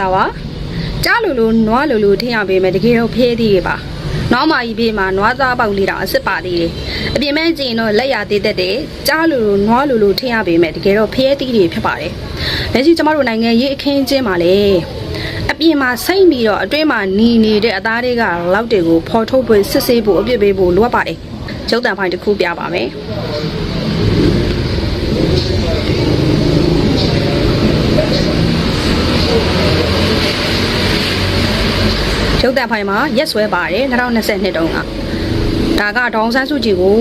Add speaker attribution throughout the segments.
Speaker 1: ္ဂလာပါကြားလူလူနွားလူလူထင်ရပေးမယ်တကယ်တော့ဖျဲသေးရပါနောက်မှကြီးပြေးမှာနွားသားပေါက်လေးတော့အစ်စ်ပါသေးတယ်အပြင်မဲ့ကြည့်ရင်တော့လက်ရသေးတတ်တယ်ကြားလူလူနွားလူလူထင်ရပေးမယ်တကယ်တော့ဖျဲသေးတွေဖြစ်ပါတယ်လက်ရှိကျမတို့နိုင်ငံရေးအခင်းချင်းမှာလေအပြင်မှာစိတ်ပြီးတော့အတွင်းမှာหนีနေတဲ့အသားတွေကလောက်တွေကိုဖော်ထုတ်ဖို့စစ်ဆေးဖို့အပြစ်ပေးဖို့လိုအပ်ပါတယ်ကျုပ်တန်ဖိုင်တစ်ခုပြပါမယ် ရုပ်တံဖိုင်မှာရက်ဆွဲပါတယ်2022တုန်းကဒါကဒေါအောင်ဆန်းစုကြည်ကို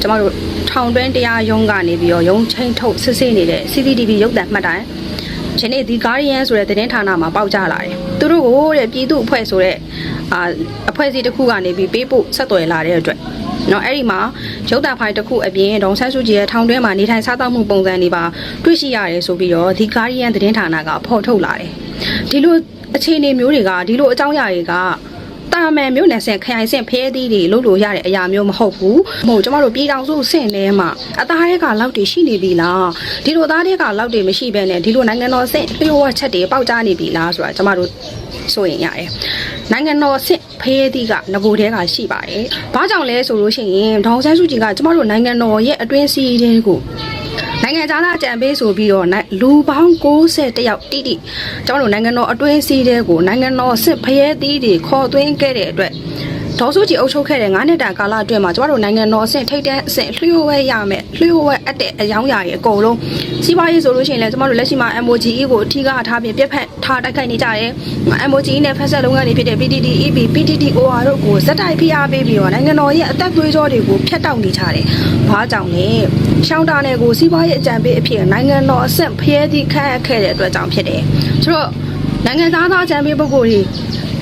Speaker 1: ကျမတို့ထောင်တွင်းတရားရုံးကနေပြီးတော့ရုံးချင်းထုတ်စစ်ဆေးနေတဲ့ CCTV ရုပ်တံမှတ်တိုင်ဒီနေ့ဒီ Guardian ဆိုတဲ့သတင်းဌာနမှာပေါက်ကြလာတယ်သူတို့ကိုတဲ့ပြည်သူအဖွဲ့ဆိုတဲ့အာအဖွဲ့အစည်းတစ်ခုကနေပြီးပေးပို့ဆက်သွယ်လာတဲ့အတွက်နော်အဲ့ဒီမှာရုပ်တံဖိုင်တစ်ခုအပြင်ဒေါအောင်ဆန်းစုကြည်ရဲ့ထောင်တွင်းမှာနေထိုင်စားသောက်မှုပုံစံတွေပါတွေ့ရှိရတယ်ဆိုပြီးတော့ဒီ Guardian သတင်းဌာနကဖော်ထုတ်လာတယ်ဒီလို အခြေအနေမျိုးတွေကဒီလိုအကြောင်းအရာတွေကတာမန်မျိုးနယ်ဆင်ခရိုင်ဆင်ဖဲသီးတွေလုပ်လို့ရတဲ့အရာမျိုးမဟုတ်ဘူးမဟုတ်ကျမတို့ပြည်တော်စုဆင့်ထဲမှာအသားတွေကလောက်တွေရှိနေပြီလားဒီလိုသားတွေကလောက်တွေမရှိဘဲနဲ့ဒီလိုနိုင်ငံတော်ဆင့်လျှို့ဝှက်ချက်တွေပေါက်ကြားနေပြီလားဆိုတာကျမတို့ဆိုရင်ရတယ်နိုင်ငံတော်ဆင့်ဖဲသီးကငကိုတဲကရှိပါတယ်ဘာကြောင့်လဲဆိုလို့ရှိရင်ဒေါအောင်ဆန်းစုကြည်ကကျမတို့နိုင်ငံတော်ရဲ့အတွင်းစည်းတွေကို နိုင်ငံသားအကြံပေးဆိုပြီးတော့နိုင်လူပေါင်း60တယောက်တိတိကျွန်တော်တို့နိုင်ငံတော်အတွင်းစည်းတဲ့ကိုနိုင်ငံတော်စစ်ဖရဲသီးတွေခေါ်သွင်းခဲ့တဲ့အတွက် ဒေါ်စုကြည်အုပ်ချုပ်ခဲ့တဲ့9နှစ်တာကာလအတွင်းမှာကျွန်တော်တို့နိုင်ငံတော်အဆင့်ထိပ်တန်းအဆင့်လျှို့ဝှက်ရမယ်လျှို့ဝှက်အပ်တဲ့အယောင်းအရာတွေအကုန်လုံးစီးပွားရေးဆိုလို့ရှိရင်လည်းကျွန်တော်တို့လက်ရှိမှာ MOGE ကိုအထီးကထားပြီးပြက်ဖက်ထားတိုက်ခိုက်နေကြတယ် MOGE နဲ့ဖက်ဆက်လုပ်ငန်းတွေဖြစ်တဲ့ PTT EP PTTOR တို့ကိုဇက်တိုက်ဖိအားပေးပြီးတော့နိုင်ငံတော်ရဲ့အသက်သွေးကြောတွေကိုဖျက်တောက်နေကြတယ်။ဘာကြောင့်လဲ။ရှောင်းတာနယ်ကိုစီးပွားရေးအကြံပေးအဖြစ်နိုင်ငံတော်အဆင့်ဖျဲသည့်ခန့်အပ်ခဲ့တဲ့အတွက်ကြောင့်ဖြစ်တယ်။ဆိုတော့နိုင်ငံသားသားအကြံပေးပုဂ္ဂိုလ်တွေ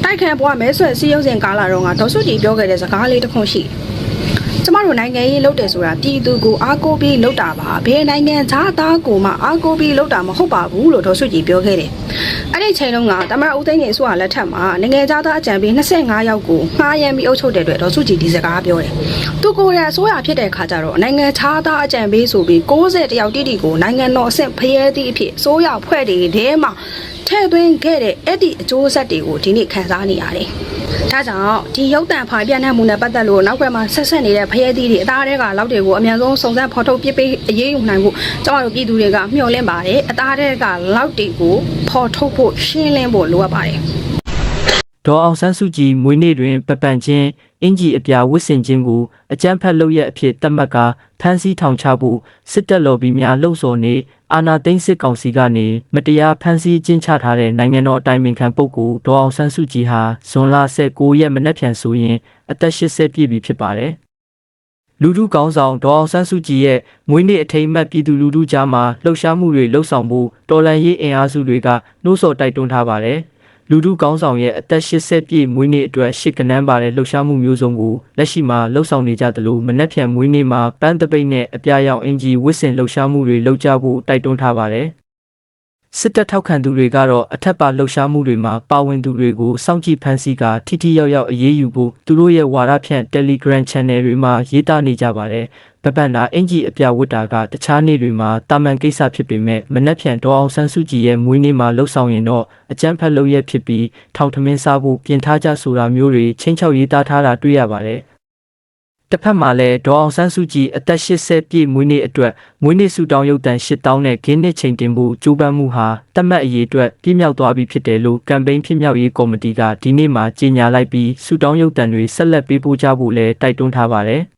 Speaker 1: တိုက်ခံပွားမဲဆွဲစီးရုံးစဉ်ကာလတော့ကဒေါ်စုကြည်ပြောခဲ့တဲ့စကားလေးတစ်ခုရှိတယ်။ကျမတို့နိုင်ငံရေးလုပ်တယ်ဆိုတာပြည်သူကိုအားကိုးပြီးလုပ်တာပါဘယ်နိုင်ငံသားသားကိုမှအားကိုးပြီးလုပ်တာမဟုတ်ပါဘူးလို့ဒေါ်စုကြည်ပြောခဲ့တယ်အဲ့ဒီချိန်တုန်းကတမရဦးသိန်းကြီးဆိုတာလက်ထက်မှာနိုင်ငံသားသားအကြံပေး25ယောက်ကိုငှားရမ်းပြီးအုပ်ချုပ်တဲ့အတွက်ဒေါ်စုကြည်ဒီစကားပြောတယ်သူကိုယ်ရအစိုးရဖြစ်တဲ့ခါကျတော့နိုင်ငံခြားသားအကြံပေးဆိုပြီး60တယောက်တိတိကိုနိုင်ငံတော်အဆင့်ဖရဲသည့်အဖြစ်အစိုးရဖွဲ့တွေထဲမှာ ထဲ့သွင်းခဲ့တဲ့အဲ့ဒီအကျိုးဆက်တွေကိုဒီနေ့ခန်းစားနေရတယ်။ဒါကြောင့်ဒီရုပ်တံဖိုင်ပြန့်နှံ့မှုနဲ့ပတ်သက်လို့နောက်ွယ်မှာဆက်ဆက်နေတဲ့ဖရဲသီးတွေအသားတွေကလောက်တွေကိုအမြန်ဆုံးစုံစမ်းဖော်ထုတ်ပြစ်ပေးအရေးယူနိုင်ဖို့ကျွန်တော်တို့ပြည်သူတွေကမျှော်လင့်ပါတယ်။အသားတွေကလောက်တွေကိုဖော်ထုတ်ဖို့ရှင်းလင်းဖို့လိုအပ်ပါတယ်။
Speaker 2: ဒေါ်အောင်ဆန်းစုကြည်မွေးနေ့တွင်ပပန်ချင်းအင်ဂျီအပြာဝစ်စင်ခြင်းကိုအကြမ်းဖက်လုပ်ရက်အဖြစ်သတ်မှတ်ကာဖမ်းဆီးထောင်ချဖို့စစ်တပ်လော်ဘီများလှုံ့ဆော်နေ အာဏာသိမ်းစစ်ကောင်စီကနေမတရားဖမ်းဆီးကျင်းချထားတဲ့နိုင်ငံတော်အတိုင်ပင်ခံပုဂ္ဂိုလ်ဒေါ်အောင်ဆန်းစုကြည်ဟာဇွန်လ19ရက်မနက်ဖြန်ဆိုရင်အသက်80ပြည့်ပြီဖြစ်ပါတယ်။လူထုကောင်းဆောင်ဒေါ်အောင်ဆန်းစုကြည်ရဲ့မွေးနေ့အထိမ်းအမှတ်ပြည်သူလူထုကြားမှာလှုပ်ရှားမှုတွေလှုပ်ဆောင်ဖို့တော်လှန်ရေးအင်အားစုတွေကနှိုးဆော်တိုက်တွန်းထားပါတယ်။ လူထုကောင်းဆောင်ရဲ့အသက်80ပြည့်မွေးနေ့အတွက်ရှစ်ကနန်းပါတဲ့လှုပ်ရှားမှုမျိုးစုံကိုလက်ရှိမှာလှုပ်ဆောင်နေကြသလိုမနက်ဖြန်မွေးနေ့မှာပန်းတပိတ်နဲ့အပြာရောင်အင်ဂျီဝစ်စင်လှုပ်ရှားမှုတွေလုပ်ကြဖို့တိုက်တွန်းထားပါတယ်။စစ်တပ်ထောက်ခံသူတွေကတော့အထက်ပါလှုပ်ရှားမှုတွေမှာပါဝင်သူတွေကိုစောင့်ကြည့်ဖန်ဆီးကာထိထိရောက်ရောက်အရေးယူဖို့သူတို့ရဲ့ဝါဒဖြန့် Telegram Channel တွေမှာရေးသားနေကြပါတယ်။ ဗပန်နာအင်ဂျီအပြဝတ်တာကတခြားနေ့တွေမှာတာမန်ကိစ္စဖြစ်ပေမဲ့မနက်ဖြန်ဒေါ်အောင်ဆန်းစုကြည်ရဲ့မွေးနေ့မှာလှုပ်ဆောင်ရင်တော့အကြမ်းဖက်လုပ်ရက်ဖြစ်ပြီးထောင်ထမင်းစားဖို့ပြင်ထားကြဆိုတာမျိုးတွေချင်းချောက်ရေးသားထားတာတွေ့ရပါတယ်။တစ်ဖက်မှာလည်းဒေါ်အောင်ဆန်းစုကြည်အသက်80ပြည့်မွေးနေ့အတွက်မွေးနေ့ဆုတောင်းရုပ်တံ8000နဲ့ဂင်းနစ်ချိန်တင်ဖို့ကြိုးပမ်းမှုဟာတတ်မှတ်အရေးအတွက်ပြည့်မြောက်သွားပြီဖြစ်တယ်လို့ကမ်ပိန်းဖြစ်မြောက်ရေးကော်မတီကဒီနေ့မှကြေညာလိုက်ပြီးဆုတောင်းရုပ်တံတွေဆက်လက်ပေးပို့ကြဖို့လည်းတိုက်တွန်းထားပါတယ်။